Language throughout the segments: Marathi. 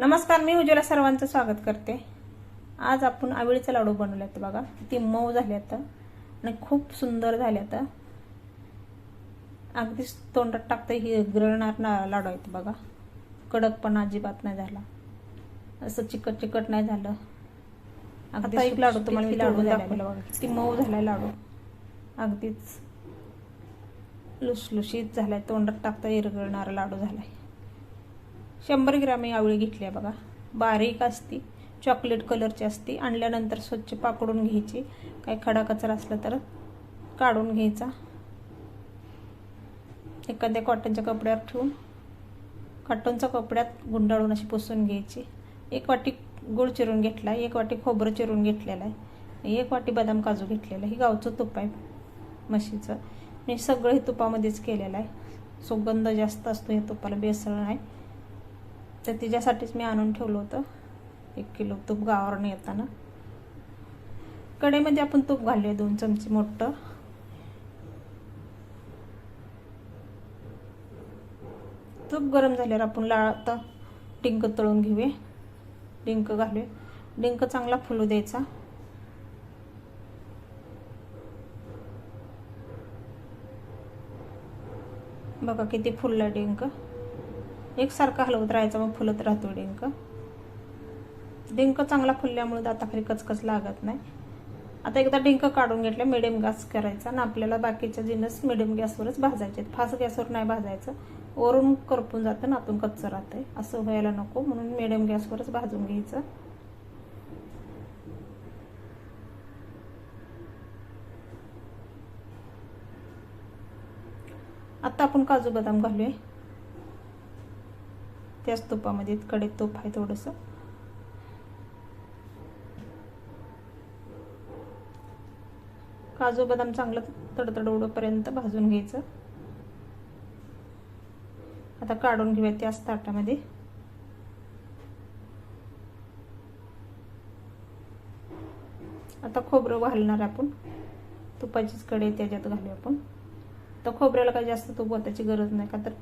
नमस्कार मी उज्ज्वला सर्वांचं स्वागत करते. आज आपण आवळीचा लाडू बनवले आहेत बघा. ती मऊ झाले आता आणि खूप सुंदर झाले आता. अगदीच तोंडात टाकता ही ग्रहणार ना लाडू आहेत बघा. कडकपणा अजिबात नाही झाला. असं चिकट चिकट नाही झालं. आता एक लाडू तुम्हाला लाडू दाखवला बघा. किती मऊ झालाय लाडू. अगदीच लुसलुशीत झालाय. तोंडात टाकता इरगळणारा लाडू झालाय. शंभर ग्रॅम ही आवळी घेतली आहे बघा. बारीक असती चॉकलेट कलरची असती. आणल्यानंतर स्वच्छ पाकडून घ्यायची. काही खडा कचरा असला तर काढून घ्यायचा. एखाद्या कॉटनच्या कपड्यावर ठेवून कॉटनच्या कपड्यात गुंडाळून अशी पुसून घ्यायची. एक वाटी गुळ चिरून घेतला एक वाटी खोबरं चिरून घेतलेलं आहे. एक वाटी बदाम काजू घेतलेला आहे. हे गावचं तूप आहे म्हशीचं. मी सगळं हे तुपामध्येच केलेलं आहे. सुगंध जास्त असतो या तुपाला बेसळ नाही तर तिच्यासाठीच मी आणून ठेवलं होतं. एक किलो तूप गावावरून येताना. कडेमध्ये आपण तूप घालूया दोन चमचे मोठं. तूप गरम झाल्यावर आपण लाळ आता डिंक तळून घेऊया. डिंक घालूया. डिंक चांगला फुलू द्यायचा. बघा किती फुलला डिंक. एकसारखा हलवत राहायचं मग फुलत राहतो डिंक. डिंक चांगला फुलल्यामुळे दाताखाली कचकच लागत नाही. आता एकदा डिंक काढून घेतलं मिडियम गॅस करायचा आणि आपल्याला बाकीच्या जिनस मिडियम गॅसवरच भाजायचे फास्ट गॅसवर नाही भाजायचं. वरून करपून जातं नातून कच्चं राहतंय. असं व्हायला नको म्हणून मिडियम गॅसवरच भाजून घ्यायचं. आता आपण काजू बदाम घालूया. त्याच तुपामध्ये कडे तूप आहे थोडंसं. काजू बदाम चांगलं तडतड उडोपर्यंत भाजून घ्यायचं. आता काढून घेऊया त्याच ताटामध्ये. आता खोबरं घालणार आपण. तुपाचीच कडे त्याच्यात घालूया आपण. तर खोबऱ्याला काही जास्त तूप ओतायची गरज नाही का? तर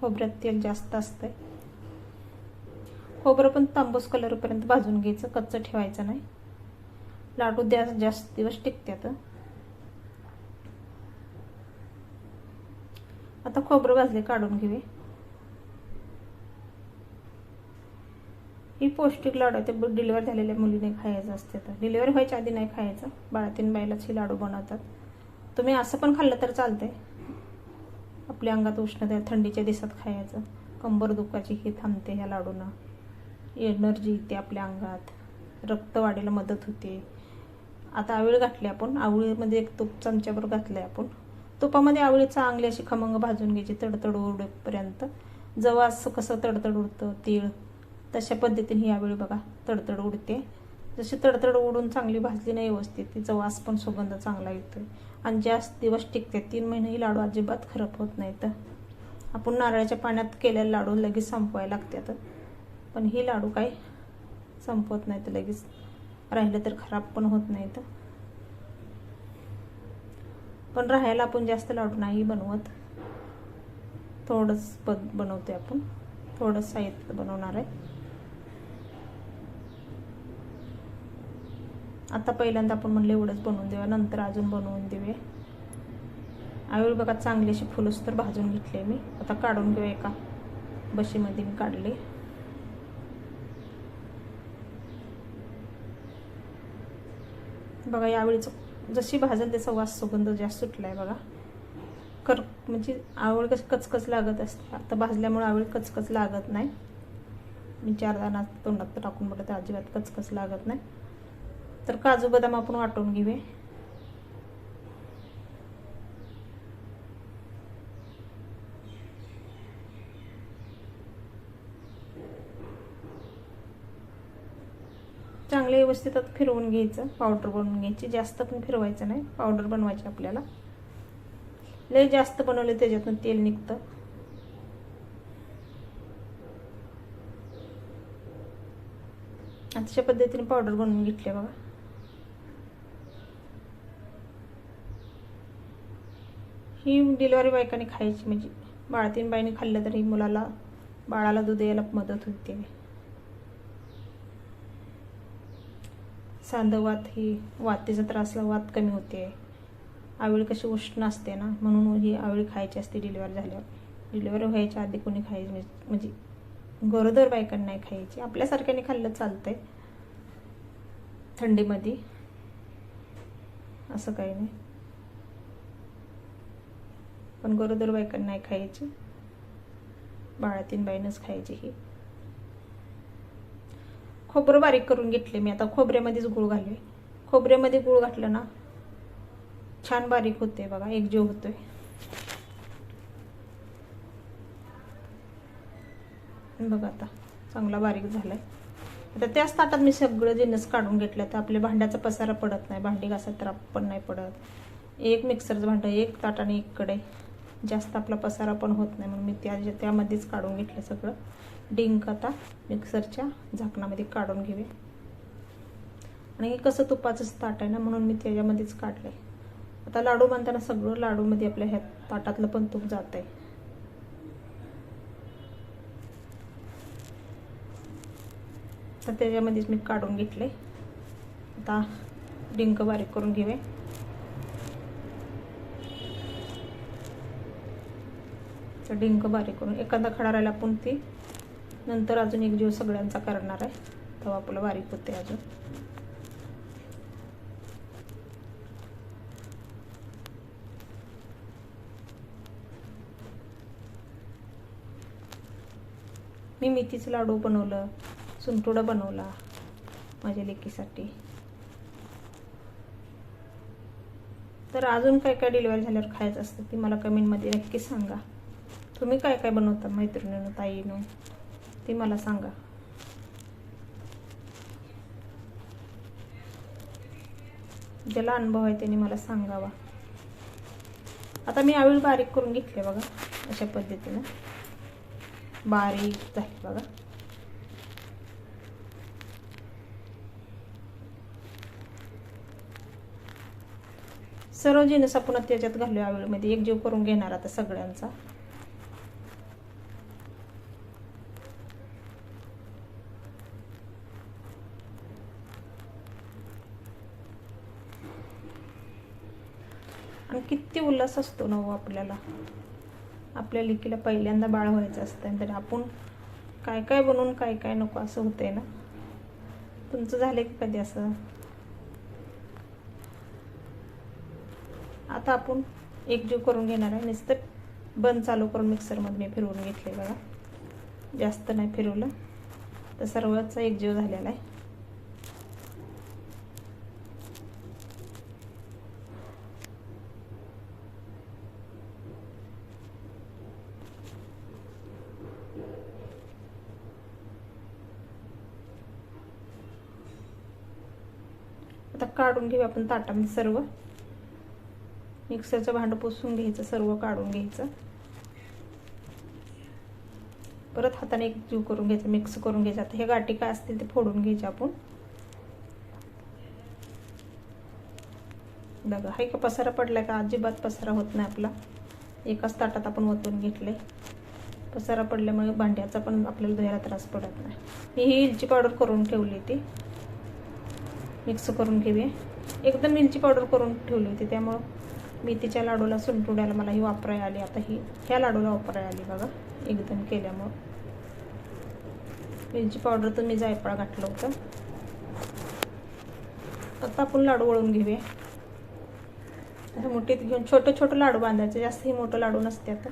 खोबऱ्यात तेल जास्त असतंय. हो, खोबरं पण तांबूस कलरपर्यंत भाजून घ्यायचं कच्चं ठेवायचं नाही. लाडू द्या जास्त दिवस टिकत्यात आता. खोबरं भाजले काढून घेऊया. ही पौष्टिक लाडू आहे ते डिलिव्हर झालेल्या मुलीने खायचं असते तर. डिलिव्हरी व्हायच्या आधी नाही खायचं. बाळातीन बाईलाच ही लाडू बनवतात. तुम्ही असं पण खाल्लं तर चालतंय. आपल्या अंगात उष्णता थंडीच्या दिवसात खायचं. कंबर दुखाची ही थांबते ह्या लाडूनं. एनर्जी येते आपल्या अंगात. रक्त वाढीला मदत होते. आता आवळी घातली आपण. आवळीमध्ये एक तूप चमच्याभर घातलं आहे आपण. तुपामध्ये आवळी चांगली अशी खमंग भाजून घ्यायची तडतड उडपर्यंत जवळ कसं तडतड उडतं? तीळ. तशा पद्धतीने ही आवळी बघा. तडतड उडते. जशी तडतड उडून चांगली भाजली नाही व्यवस्थित तिचा वास पण सुगंध चांगला येतोय. आणि जास्त दिवस टिकते. तीन महिनेही लाडू अजिबात खराब होत नाहीत. आपण नारळाच्या पाण्यात केलेले लाडू लगेच संपवायला लागतात. पण ही लाडू काय संपवत तर लगेच राहिलं तर खराब पण होत नाही तर पण राहायला आपण जास्त लाडू नाही बनवत. थोडंच पद बनवते आपण. थोडंच साहित्य बनवणार आहे. आता पहिल्यांदा आपण म्हणलं एवढंच बनवून देऊया नंतर अजून बनवून देऊया. आवळी बघा चांगली अशी फुलूस तर भाजून घेतले मी. आता काढून घेऊया एका बशीमध्ये मी काढले. बघा यावेळीचं जशी भाजल त्याचा वास सुगंध जास्त सुटलाय बघा. कर म्हणजे आवळ कशी कचकच लागत असते. आता भाजल्यामुळे आवळ कचकच लागत नाही. मी चार दाना तोंडात टाकून बघत अजिबात कचकच लागत नाही. तर काजू बदाम आपण वाटून घेऊया. व्यवस्थित फिरवून घ्यायचं पावडर बनवून घ्यायची. जास्त पण फिरवायचं नाही पावडर बनवायची आपल्याला. लय जास्त बनवले त्याच्यातून तेल निघतं. अशा पद्धतीने पावडर बनवून घेतली बघा. ही डिलिव्हरी बायकाने खायची म्हणजे बाळतीन बाईने खाल्लं तरी मुलाला बाळाला दूध यायला मदत होते. सांधवात ही वातीचा त्रासला वात कमी होते. आवळी कशी उष्ण असते ना म्हणून ही आवळी खायची असते डिलिव्हर झाल्यावर. डिलिव्हरी व्हायच्या आधी कोणी खायची नाही. म्हणजे गरोदर बायकांना नाही खायची. आपल्यासारख्याने खाल्लं चालतंय. थंडीमध्ये. असं काही नाही. पण गरोदर बायकांना नाही खायची. बाळातीन बाईनच खायची ही. खोबरं बारीक करून घेतले मी. आता खोबऱ्यामध्येच गुळ घालले खोबऱ्यामध्ये गुळ घातलं ना छान बारीक होते बघा एकजीव होतोय. बघा आता चांगला बारीक झालाय. आता त्याच ताटात मी सगळं जिन्नस काढून घेतलं तर आपल्या भांड्याचा पसारा पडत नाही. भांडी घासा तर पण नाही पडत. एक मिक्सरचं भांडं एक ताटाने एक कडे जास्त आपला पसारा पण होत नाही म्हणून मी त्या त्यामध्येच काढून घेतलं सगळं. डिंक आता मिक्सरच्या झाकणामध्ये काढून घेऊया. आणि हे कसं तुपाचंच ताट आहे ना म्हणून मी त्याच्यामध्येच काढलंय. आता लाडू बांधताना सगळं लाडूमध्ये आपल्या ह्या ताटातलं पण तूप जात आहे तर त्याच्यामध्येच मी काढून घेतले आता डिंक बारीक करून घेऊया. तर डिंक बारीक करून एखादा खडा राहिला आपण ती नंतर अजून एक जीव सगळ्यांचा करणार आहे. तेव्हा आपलं बारीक होते अजून. मी मेथीचं लाडू बनवलं सुंटोडा बनवला माझ्या लेकीसाठी. तर अजून काय काय डिलिव्हरी झाल्यावर खायचं असतं ती मला कमेंटमध्ये नक्की सांगा. तुम्ही काय काय बनवता मैत्रिणीनं ताईनं? ती मला सांगा. ज्याला अनुभव आहे त्याने मला सांगावा. आता मी आवळी बारीक करून घेतले बघा अशा पद्धतीनं. बारीक झाली बघा. सर्व जिनस आपण त्याच्यात घालूया आवळीमध्ये एक जीव करून घेणार आता सगळ्यांचा. आणि किती उल्हास असतो ना हो आपल्याला. आपल्या लेकीला पहिल्यांदा बाळ व्हायचं असतं तर आपण काय काय बनवून काय काय नको असं होतंय ना. तुमचं झालं की कधी असं? आता आपण एकजीव करून घेणार आहे. नुसतं बंद चालू करून मिक्सरमध्ये मी फिरवून घेतले बघा. जास्त नाही फिरवलं. तर सर्वचा एकजीव झालेला आहे आता काढून घेऊ आपण ताटामध्ये सर्व. मिक्सरचं भांडं पुसून घ्यायचं सर्व काढून घ्यायचं. परत हाताने एक जीव करून घ्यायचं मिक्स करून घ्यायचं. आता हे गाठी काय असतील ते फोडून घ्यायचे आपण. बघा हा का पसारा पडलाय का? अजिबात पसारा होत नाही आपला. एकाच ताटात आपण ओतून घेतले पसारा पडल्यामुळे भांड्याचा पण आपल्याला धुयाला त्रास पडत नाही. मी ही इलची पावडर करून ठेवली ती मिक्स करून घेऊया. एकदम मिरची पावडर करून ठेवली होती त्यामुळं मी तिच्या लाडूला सुंटुड्याला मला ही वापरायला आली. आता ही ह्या लाडूला वापरायला आली बघा एकदम केल्यामुळं. मिरची पावडर तर मी जायफळ घातलं होतं. आता आपण लाडू वळून घेऊया. मोठीत घेऊन छोटं छोटं लाडू बांधायचं जास्तही मोठं लाडू नसते आता.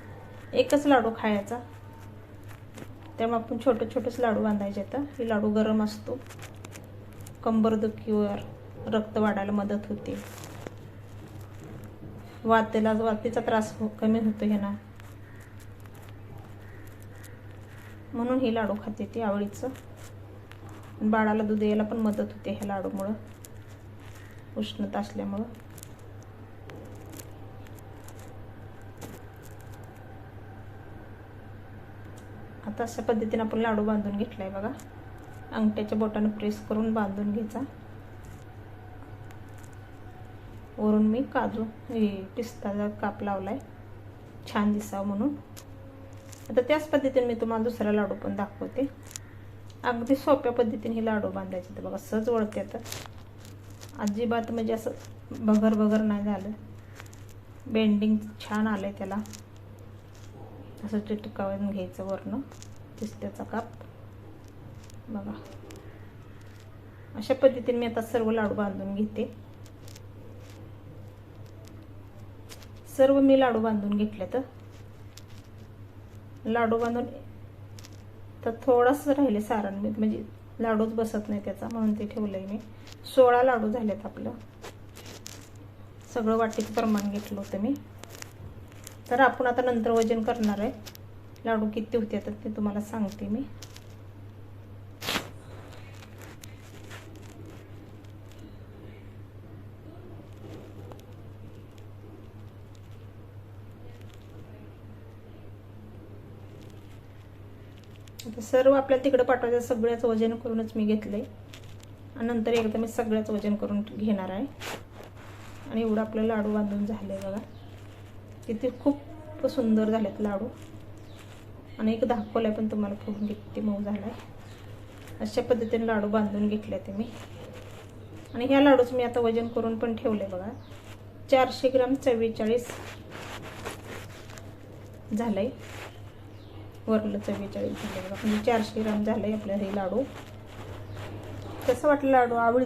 एकच लाडू खायचा. त्यामुळे आपण छोटं छोटंच लाडू बांधायचे आता. हे लाडू गरम असतो. कंबरदुखीवर रक्त वाढायला मदत होते. वातेला वातीचा त्रास हो कमी होतो ह्याना म्हणून हे लाडू खाते ते आवडीचं. बाळाला दूध यायला पण मदत होते ह्या लाडूमुळं. उष्णता असल्यामुळं. आता अशा पद्धतीने आपण लाडू बांधून घेतलाय बघा. अंगठ्याच्या बोटाने प्रेस करून बांधून घ्यायचा. वरून मी काजू हे पिस्ताचा काप लावला आहे छान दिसावं म्हणून. आता त्याच पद्धतीने मी तुम्हाला दुसरा लाडू पण दाखवते. अगदी सोप्या पद्धतीने हे लाडू बांधायचे तर बघा सहज वळते तर अजिबात म्हणजे असं बगर बगर नाही झालं. बेंडिंग छान आलं आहे त्याला. असं चिटकावून घ्यायचं वरनं. पिस्त्याचा काप. बघा. अशा पद्धतीने मी आता सर्व लाडू बांधून घेते. सर्व मी लाडू बांधून घेतले तर? लाडू बांधून तर थोडंसं राहिले सारण मी म्हणजे लाडूच बसत नाही त्याचा म्हणून ते ठेवलंय मी. सोळा लाडू झालेत आपलं. सगळं वाटीचं प्रमाण घेतलं होतं मी. तर आपण आता नंतर वजन करणार आहे. लाडू किती होते तर ते तुम्हाला सांगते मी. सर्व आपल्याला तिकडं पाठवायचं सगळ्याच वजन करूनच मी घेतलंय. आणि नंतर एकदा मी सगळ्याच वजन करून घेणार आहे. आणि एवढं आपलं लाडू बांधून झाले बघा. किती खूप सुंदर झालेत लाडू. आणि एक दाखवलाय पण तुम्हाला फोडून किती मऊ झालाय. अशा पद्धतीने लाडू बांधून घेतले ते मी. आणि ह्या लाडूच मी आता वजन करून पण ठेवले बघा. चारशे ग्राम चव्वेचाळीस झालंय. वरलं चव्वेचाळीस बघा. म्हणजे चारशे ग्राम आहे आपलं हे लाडू. कसं वाटलं लाडू? आवडी